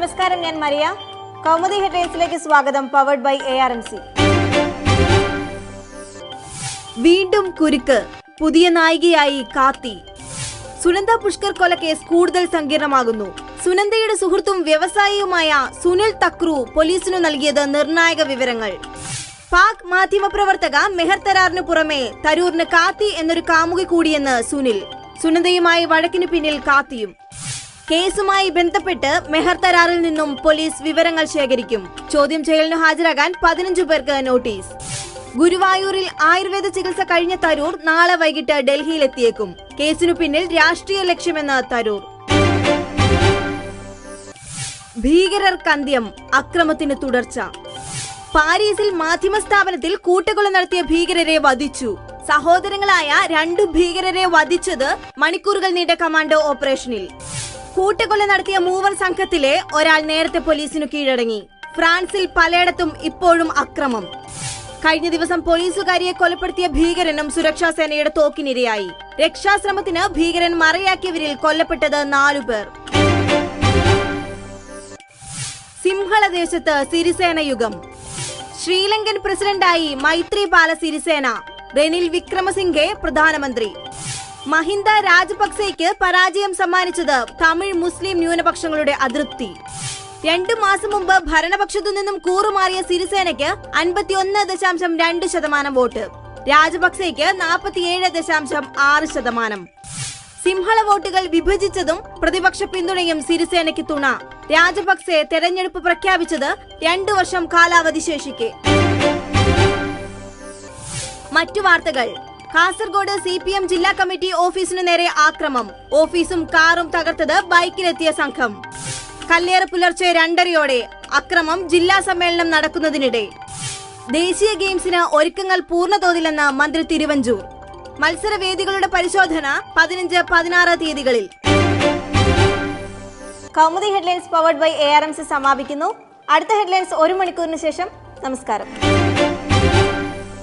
നമസ്കാരം ഞാൻ മരിയ. കൗമുദി ഹെഡ്ലൈൻസിലേക്ക് സ്വാഗതം powered by A R M C വീണ്ടും കുരുക്ക് പുതിയ നായികയായി കാത്തി. സുനന്ദ പുഷ്കർ കൊലക്കേസ് കൂടുതൽ സങ്കീർണമാകുന്നു. സുനന്ദയുടെ സുഹൃത്തും വ്യവസായിയുമായ സുനിൽ തക്രു പോലീസിനു നൽകിയത് നിർണായക വിവരങ്ങൾ. പാക് മാധ്യമപ്രവർത്തക മെഹർ തരാറിന് പുറമെ തരൂറിന് കാത്തി എന്നൊരു കാമുകി കൂടിയെന്ന് സുനിൽ. സുനന്ദയുമായി വഴക്കിനു പിന്നിൽ കാത്തിയും. കേസുമായി ബന്ധപ്പെട്ട് മെഹർ തരാറിൽ നിന്നും പോലീസ് വിവരങ്ങൾ ശേഖരിക്കും. ചോദ്യം ചെയ്യലിന് ഹാജരാകാൻ പതിനഞ്ചു പേർക്ക് നോട്ടീസ്. ഗുരുവായൂരിൽ ആയുർവേദ ചികിത്സ കഴിഞ്ഞ തരൂർ നാളെ വൈകിട്ട് ഡൽഹിയിലെത്തിയേക്കും. കേസിനു പിന്നിൽ രാഷ്ട്രീയ ലക്ഷ്യമെന്ന് തരൂർ. ഭീകരർ കന്ത്യം അക്രമത്തിന് തുടർച്ച. പാരീസിൽ മാധ്യമ സ്ഥാപനത്തിൽ കൂട്ടക്കൊല നടത്തിയ ഭീകരരെ വധിച്ചു. സഹോദരങ്ങളായ രണ്ടു ഭീകരരെ വധിച്ചത് മണിക്കൂറുകൾ നീണ്ട കമാൻഡോ ഓപ്പറേഷനിൽ. കൂട്ടക്കൊല നടത്തിയ മൂവർ സംഘത്തിലെ ഒരാൾ നേരത്തെ പോലീസിനു കീഴടങ്ങി. ഫ്രാൻസിൽ പലയിടത്തും ഇപ്പോഴും അക്രമം. കഴിഞ്ഞ ദിവസം പോലീസുകാരിയെ കൊലപ്പെടുത്തിയ ഭീകരനും സുരക്ഷാ സേനയുടെ തോക്കിനിരയായി. രക്ഷാശ്രമത്തിന് ഭീകരൻ മറയാക്കിയവരിൽ കൊല്ലപ്പെട്ടത് നാലുപേർ സിംഹളദേശത്ത് സിരിസേന യുഗം. ശ്രീലങ്കൻ പ്രസിഡന്റായി മൈത്രിപാല സിരിസേന റെനിൽ വിക്രമസിംഗെ പ്രധാനമന്ത്രി. മഹിന്ദ രാജപക്സെയ്ക്ക് പരാജയം സമ്മാനിച്ചത് തമിഴ് മുസ്ലിം ന്യൂനപക്ഷങ്ങളുടെ അതൃപ്തി. രണ്ടു മാസം മുമ്പ് ഭരണപക്ഷത്തു നിന്നും കൂറുമാറിയ സിരിസേനയ്ക്ക് അൻപത്തിയൊന്ന് ദശാംശം രണ്ട് ശതമാനം വോട്ട്. രാജപക്സെയ്ക്ക് നാൽപ്പത്തിയേഴ് ദശാംശം ആറ് ശതമാനം. സിംഹള വോട്ടുകൾ വിഭജിച്ചതും പ്രതിപക്ഷ പിന്തുണയും സിരിസേനയ്ക്ക് തുണ. രാജപക്സെ തെരഞ്ഞെടുപ്പ് പ്രഖ്യാപിച്ചത് രണ്ടു വർഷം കാലാവധി ശേഷിക്കെ. മറ്റു വാർത്തകൾ. കാസർഗോഡ് സി പി എം ജില്ലാ കമ്മിറ്റി ഓഫീസിനു നേരെ ആക്രമം. ഓഫീസും കാറും തകർത്തത് ബൈക്കിലെത്തിയ സംഘം. കല്ലേറ് പുലർച്ചെ രണ്ടരയോടെ അക്രമം ജില്ലാ സമ്മേളനം നടക്കുന്നതിനിടെ. ദേശീയ ഗെയിംസിന് ഒരുക്കങ്ങൾ പൂർണതോതിലെന്ന് മന്ത്രി തിരുവഞ്ചൂർ. മത്സരവേദികളുടെ പരിശോധന പതിനഞ്ച് പതിനാറ് തീയതികളിൽ. Kaumudi headlines powered by A R M C സമാപിക്കുന്നു. അടുത്ത ഹെഡ്ലൈൻസ് ഒരു മണിക്കൂറിന് ശേഷം നമസ്കാരം.